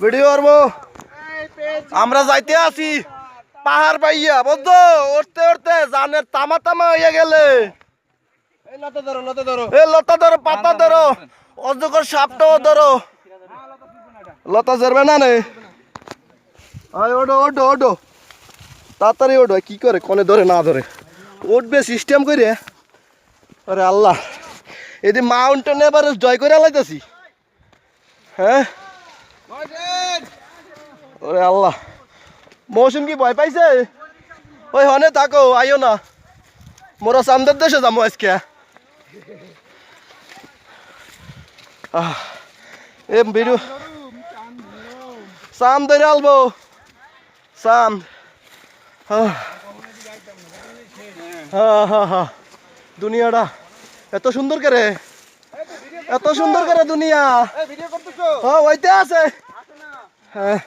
Video করব। আমরা যাইতে আছি পাহাড় পাইয়া বুঝছ? উঠতে উঠতে জানের তামা তামা হয়ে গেলে। লতা ধরো লতা ধরো। এ লতা ধরো পাতা ধরো। অজগর সাপটাও ধরো। লতা ধরবে না নে? আয় ওডো ওডো ওডো তাড়াতাড়ি ওডো কি করে? কোনে ধরে না ধরে। উঠবে সিস্টেম করে আরে আল্লাহ এদি মাউন্টেন এভারেস্ট জয় করে লাইতেছি হ্যাঁ? ওরে আল্লাহ মৌসুম কি ভয় পাইছে? ওই হনে থাকো আইও না। মোরা সামদের দেশে যাব আজকে। এ ভিডিও সাম ধরে আলবো। সাম আহ, হ্যাঁ হ্যাঁ হ্যাঁ দুনিয়াটা এত সুন্দর করে, এত সুন্দর করে দুনিয়া। ও, ওইতে আছে। হ্যাঁ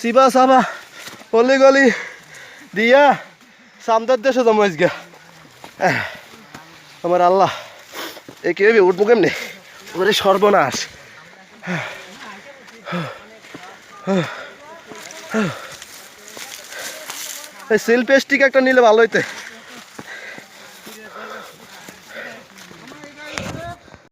শিবা সাবা অলি গলি দিয়া সামদার দেশে জমা আজকে। আমার আল্লাহ, এ কি উঠবো কেমনি? ওরে সর্বনাশ। এই সেলফেস্টিক একটা নিলে ভালো হইতে।